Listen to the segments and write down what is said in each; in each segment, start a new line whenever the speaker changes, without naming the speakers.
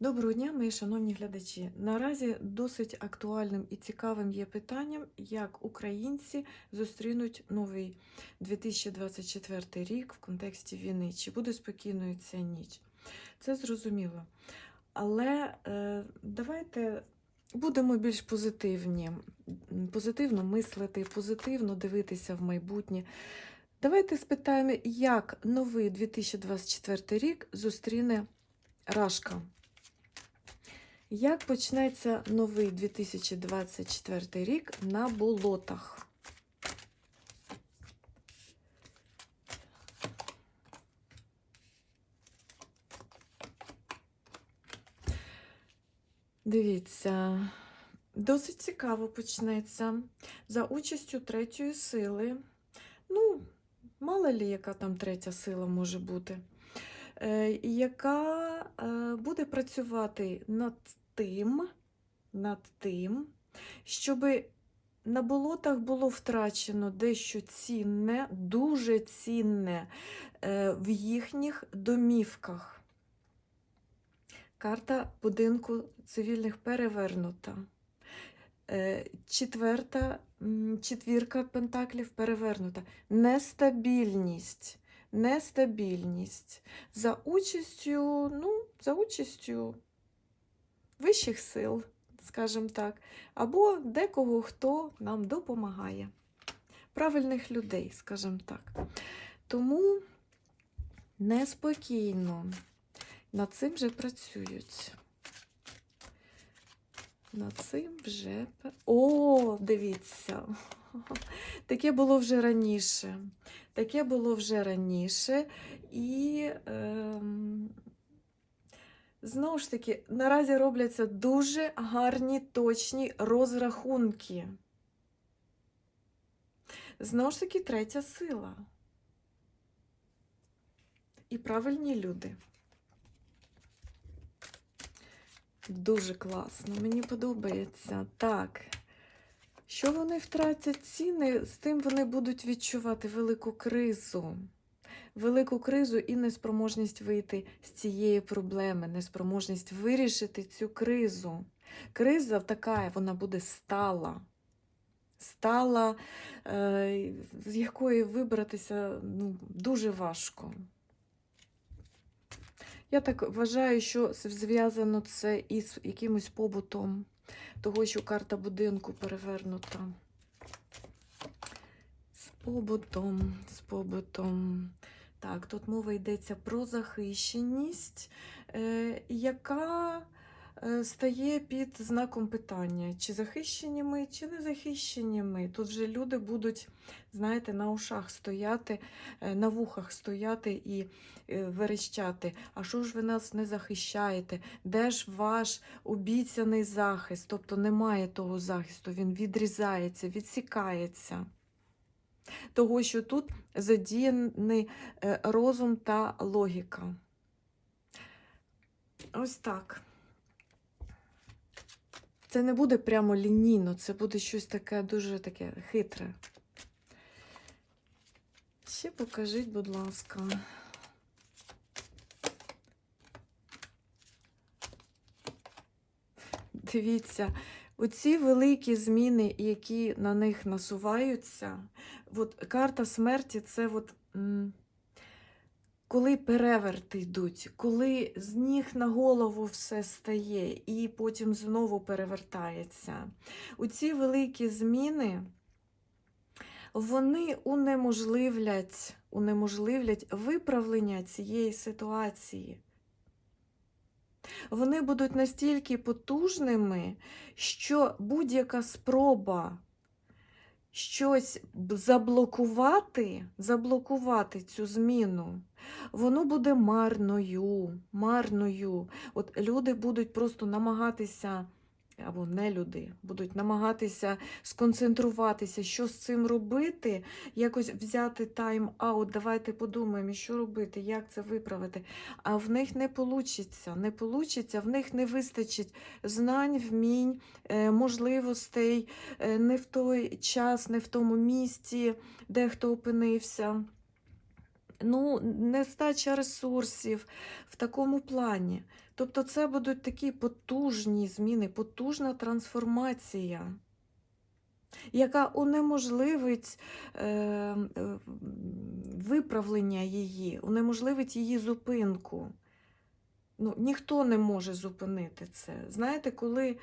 Доброго дня, мої шановні глядачі. Наразі досить актуальним і цікавим є питанням, як українці зустрінуть новий 2024 рік в контексті війни. Чи буде спокійною ця ніч? Це зрозуміло. Але е, давайте будемо більш позитивні, позитивно мислити, позитивно дивитися в майбутнє. Давайте спитаємо, як новий 2024 рік зустріне Рашка. Як почнеться новий 2024 рік на болотах? Дивіться, досить цікаво почнеться за участю третьої сили. Ну, мало лі, яка там третя сила може бути, е, яка буде працювати над тим, над тим, щоб на болотах було втрачено дещо цінне, дуже цінне е, в їхніх домівках. Карта будинку цивільних перевернута. Е, Четверта, четвірка пентаклів перевернута. Нестабільність. Нестабільність. За участю, ну, за участю вищих сил, скажімо так, або декого, хто нам допомагає. Правильних людей, скажімо так. Тому неспокійно. Над цим вже працюють. Над цим вже. О, дивіться. Таке було вже раніше. Таке було вже раніше. І ем, знову ж таки, наразі робляться дуже гарні точні розрахунки. Знову ж таки, третя сила. І правильні люди. Дуже класно, мені подобається. Так. Що вони втратять ціни, з тим вони будуть відчувати велику кризу. Велику кризу і неспроможність вийти з цієї проблеми, неспроможність вирішити цю кризу. Криза така, вона буде стала. Стала, е, з якої вибратися ну, дуже важко. Я так вважаю, що зв'язано це із якимось побутом, того, що карта будинку перевернута. З побутом, з побутом. Так, тут мова йдеться про захищеність, е, яка стає під знаком питання, чи захищені ми, чи не захищені ми. Тут вже люди будуть, знаєте, на ушах стояти, е, на вухах стояти і е, верещати. А що ж ви нас не захищаєте? Де ж ваш обіцяний захист? Тобто немає того захисту, він відрізається, відсікається. Того, що тут задіяний е, розум та логіка. Ось так. Це не буде прямо лінійно, це буде щось таке дуже таке хитре. Ще покажіть, будь ласка. Дивіться, оці великі зміни, які на них насуваються, от карта смерті це от, коли переверти йдуть, коли з ніг на голову все стає і потім знову перевертається. Оці великі зміни, вони унеможливлять, унеможливлять виправлення цієї ситуації. Вони будуть настільки потужними, що будь-яка спроба щось заблокувати, заблокувати цю зміну, воно буде марною, марною. От люди будуть просто намагатися, або не люди, будуть намагатися сконцентруватися, що з цим робити, якось взяти тайм-аут, давайте подумаємо, що робити, як це виправити. А в них не получиться, не получиться, в них не вистачить знань, вмінь, е, можливостей, е, не в той час, не в тому місці, де хто опинився. Ну, нестача ресурсів в такому плані. Тобто це будуть такі потужні зміни, потужна трансформація, яка унеможливить е, е, виправлення її, унеможливить її зупинку. Ну, ніхто не може зупинити це. Знаєте, коли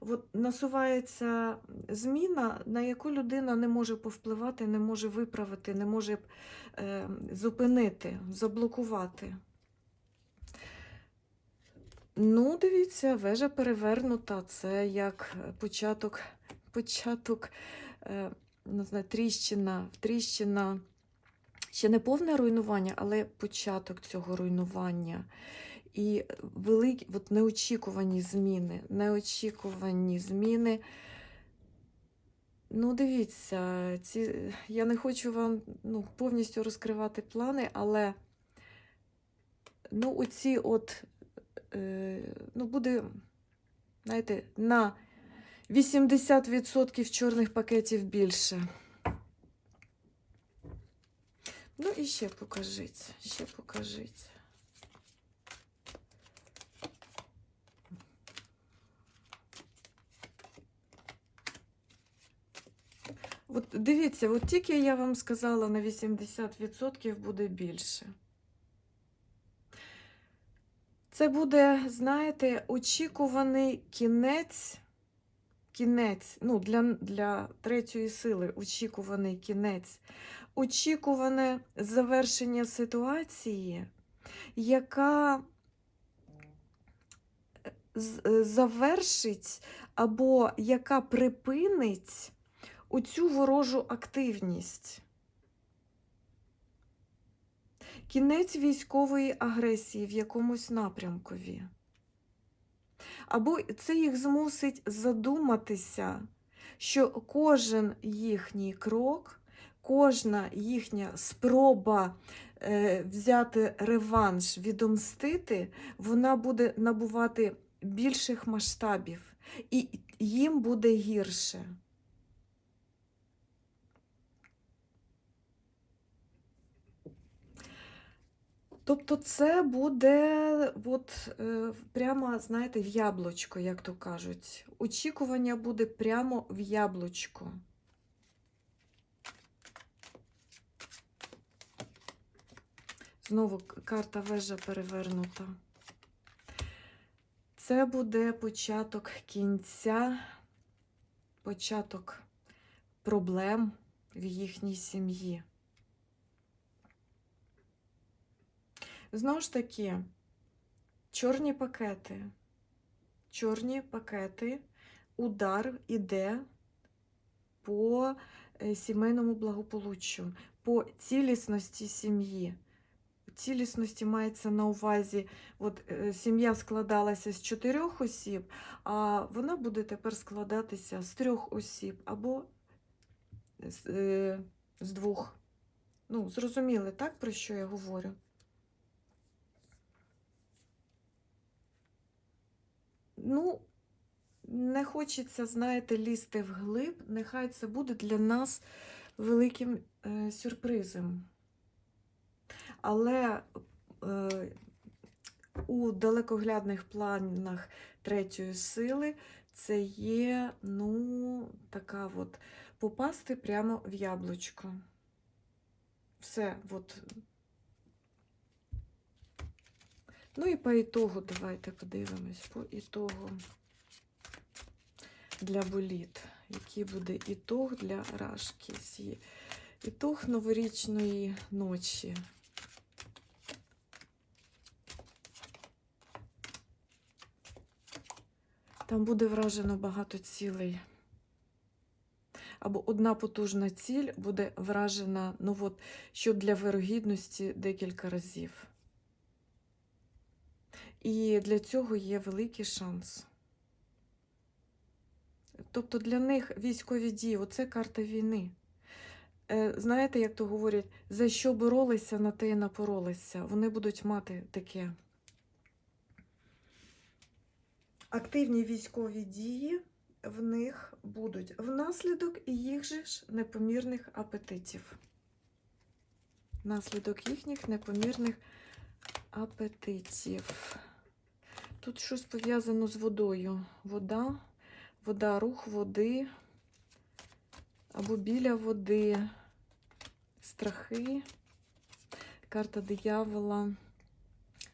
от насувається зміна, на яку людина не може повпливати, не може виправити, не може е, зупинити, заблокувати. Ну, дивіться, вежа перевернута. Це як початок, початок е, не знаю, тріщина, тріщина. Ще не повне руйнування, але початок цього руйнування. І великі, от неочікувані зміни, неочікувані зміни. Ну, дивіться, ці, я не хочу вам ну, повністю розкривати плани, але ну, оці от, е, ну, буде, знаєте, на 80% чорних пакетів більше. Ну і ще покажіть, ще покажіть. От дивіться, от тільки я вам сказала на 80% буде більше. Це буде, знаєте, очікуваний кінець, кінець, ну, для, для третьої сили очікуваний кінець, очікуване завершення ситуації, яка завершить або яка припинить оцю ворожу активність. Кінець військової агресії в якомусь напрямкові. Або це їх змусить задуматися, що кожен їхній крок, кожна їхня спроба е, взяти реванш, відомстити, вона буде набувати більших масштабів, і їм буде гірше. Тобто це буде от, е, прямо, знаєте, в яблучко, як то кажуть. Очікування буде прямо в яблучко. Знову карта вежа перевернута. Це буде початок кінця, початок проблем в їхній сім'ї. Знову ж таки, чорні пакети. Чорні пакети, удар іде по е, сімейному благополуччю, по цілісності сім'ї. Цілісності мається на увазі, от е, сім'я складалася з чотирьох осіб, а вона буде тепер складатися з трьох осіб або з, е, з двох. Ну, зрозуміли, так, про що я говорю? Ну, не хочеться, знаєте, лізти вглиб. Нехай це буде для нас великим е, сюрпризом. Але е, у далекоглядних планах третьої сили це є, ну, така от попасти прямо в яблучко. Все, от. Ну і по ітогу давайте подивимось. По ітогу для боліт. Який буде ітог для рашки? Ітог новорічної ночі. Там буде вражено багато цілей. Або одна потужна ціль буде вражена, ну от, що для вирогідності декілька разів. І для цього є великий шанс. Тобто для них військові дії оце карта війни. Е, Знаєте, як то говорять, за що боролися, на те і напоролися. Вони будуть мати таке. Активні військові дії в них будуть внаслідок їх же ж непомірних апетитів. Внаслідок їхніх непомірних апетитів. Тут щось пов'язано з водою. Вода, вода, рух води або біля води, страхи, карта диявола.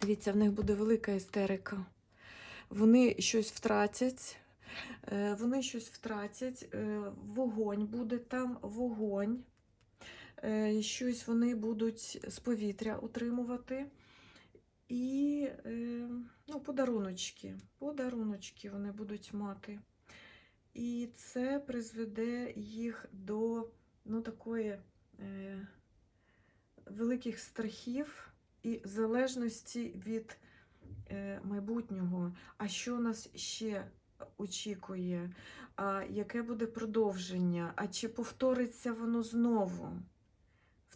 Дивіться, в них буде велика істерика. Вони щось втратять. е, Вони щось втратять, е, вогонь буде там, вогонь. Е, Щось вони будуть з повітря утримувати. І е, ну, подаруночки. Подаруночки вони будуть мати. І це призведе їх до ну, такої е, великих страхів і залежності від е, майбутнього. А що нас ще очікує? А яке буде продовження? А чи повториться воно знову?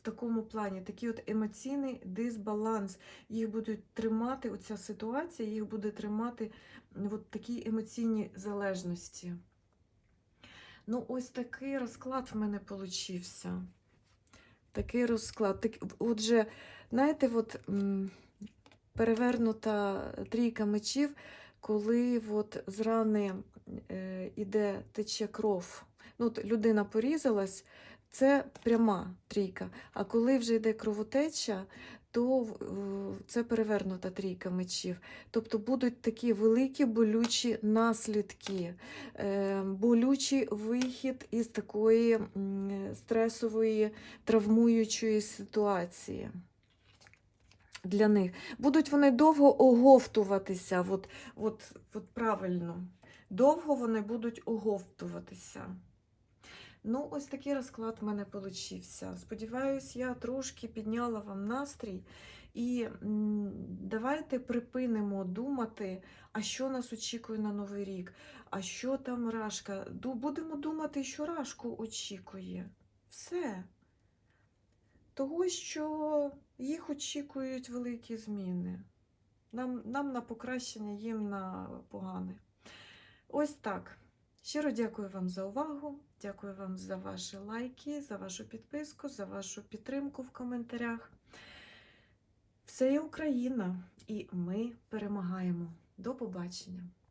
Такому плані такий от емоційний дисбаланс. Їх будуть тримати, оця ситуація їх буде тримати от такій емоційній залежності. Ну, ось такий розклад в мене получився. Такий розклад. Так, отже, знаєте, от, перевернута трійка мечів, коли от з рани е, іде тече кров. Ну, от людина порізалась, це пряма трійка. А коли вже йде кровотеча, то це перевернута трійка мечів. Тобто будуть такі великі болючі наслідки, е, болючий вихід із такої стресової, травмуючої ситуації. Для них. Будуть вони довго оговтуватися, от, от, от правильно. Довго вони будуть оговтуватися. Ну, ось такий розклад в мене получився. Сподіваюсь, я трошки підняла вам настрій. І давайте припинимо думати, а що нас очікує на Новий рік, а що там Рашка. Будемо думати, що Рашку очікує. Все. Того, що їх очікують великі зміни. Нам, нам на покращення, їм на погане. Ось так. Щиро дякую вам за увагу. Дякую вам за ваші лайки, за вашу підписку, за вашу підтримку в коментарях. Все є Україна, і ми перемагаємо. До побачення!